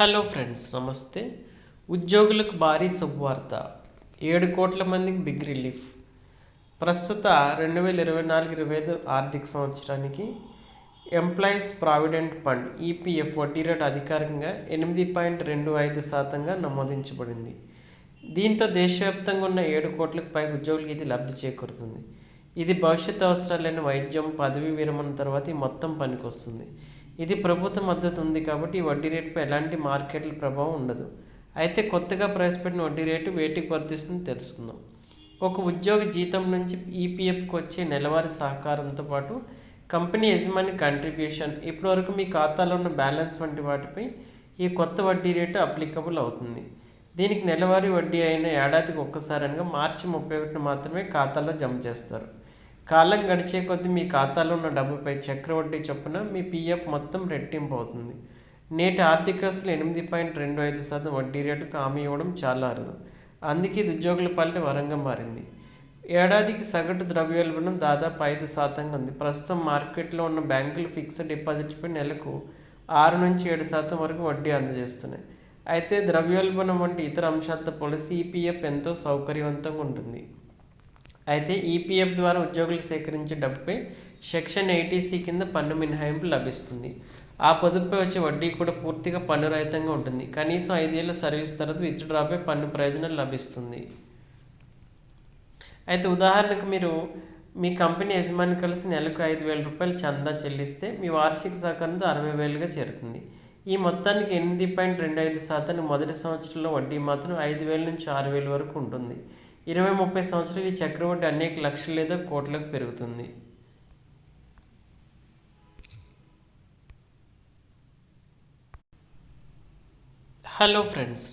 Hello friends నమస్తే. ఉద్యోగులకు భారీ శుభవార్త. ఏడు కోట్ల మందికి బిగ్ రిలీఫ్. ప్రస్తుత రెండు వేల ఇరవై నాలుగు ఇరవై ఐదు ఆర్థిక సంవత్సరానికి ఎంప్లాయీస్ ప్రావిడెంట్ ఫండ్ ఈపీఎఫ్ వడ్డీ రేటు అధికారికంగా ఎనిమిది పాయింట్ రెండు ఐదు శాతంగా నమోదించబడింది. దీంతో దేశవ్యాప్తంగా ఉన్న ఏడు కోట్లకు పైగా ఉద్యోగులకు ఇది లబ్ధి చేకూరుతుంది. ఇది భవిష్యత్ అవసరాలైన వైద్యం పదవీ విరమణ తర్వాత ఈ మొత్తం పనికొస్తుంది ఇది ప్రభుత్వ మద్దతు ఉంది కాబట్టి ఈ వడ్డీ రేటుపై ఎలాంటి మార్కెట్ల ప్రభావం ఉండదు. అయితే కొత్తగా ప్రవేశపెట్టిన వడ్డీ రేటు వేటికి వర్తిస్తుందని తెలుసుకుందాం. ఒక ఉద్యోగి జీతం నుంచి ఈపీఎఫ్కి వచ్చే నెలవారీ సహకారంతో పాటు కంపెనీ యజమాని కంట్రిబ్యూషన్ ఇప్పటివరకు మీ ఖాతాలో ఉన్న బ్యాలెన్స్ వంటి వాటిపై ఈ కొత్త వడ్డీ రేటు అప్లికబుల్ అవుతుంది. దీనికి నెలవారీ వడ్డీ అయిన ఏడాదికి ఒక్కసారిగా మార్చి ముప్పై ఒకటిన మాత్రమే ఖాతాలో జమ చేస్తారు. కాలం గడిచే కొద్దీ మీ ఖాతాలో ఉన్న డబ్బుపై చక్రవడ్డీ చొప్పున మీ పీఎఫ్ మొత్తం రెట్టింపు అవుతుంది. నేటి ఆర్థిక ఆర్థికస్తులు ఎనిమిది పాయింట్ రెండు ఐదు శాతం వడ్డీ రేటుకు హామీ ఇవ్వడం చాలా అరుదు. అందుకే ఇది ఉద్యోగుల పాలిట వరంగా మారింది. ఏడాదికి సగటు ద్రవ్యోల్బణం దాదాపు ఐదు శాతంగా ఉంది. ప్రస్తుతం మార్కెట్లో ఉన్న బ్యాంకులు ఫిక్స్డ్ డిపాజిట్పై నెలకు ఆరు నుంచి ఏడు శాతం వరకు వడ్డీ అందజేస్తున్నాయి. అయితే ద్రవ్యోల్బణం వంటి ఇతర అంశాలతో పోలిసి ఈపీఎఫ్ ఎంతో సౌకర్యవంతంగా ఉంటుంది. అయితే ఈపీఎఫ్ ద్వారా ఉద్యోగులు సేకరించే డబ్బుపై సెక్షన్ ఎయిటీసీ కింద పన్ను మినహాయింపు లభిస్తుంది. ఆ పొదుపుపై వచ్చే వడ్డీ కూడా పూర్తిగా పన్ను రహితంగా ఉంటుంది. కనీసం ఐదేళ్ళ సర్వీస్ తర్వాత విత్డ్రాపై పన్ను ప్రయోజనం లభిస్తుంది. అయితే ఉదాహరణకు మీరు మీ కంపెనీ యజమాని కలిసి నెలకు ఐదు వేల రూపాయలు చందా చెల్లిస్తే మీ వార్షిక సహకారంతో అరవై వేలుగా చేరుతుంది. ఈ మొత్తానికి ఎనిమిది పాయింట్ రెండు ఐదు శాతాన్ని మొదటి సంవత్సరంలో వడ్డీ మాత్రం ఐదు వేల నుంచి ఆరు వేల వరకు ఉంటుంది. ఇరవై ముప్పై సంవత్సరాలు ఈ చక్రవడ్డీ అనేక లక్షలు లేదా కోట్లకు పెరుగుతుంది. Hello friends.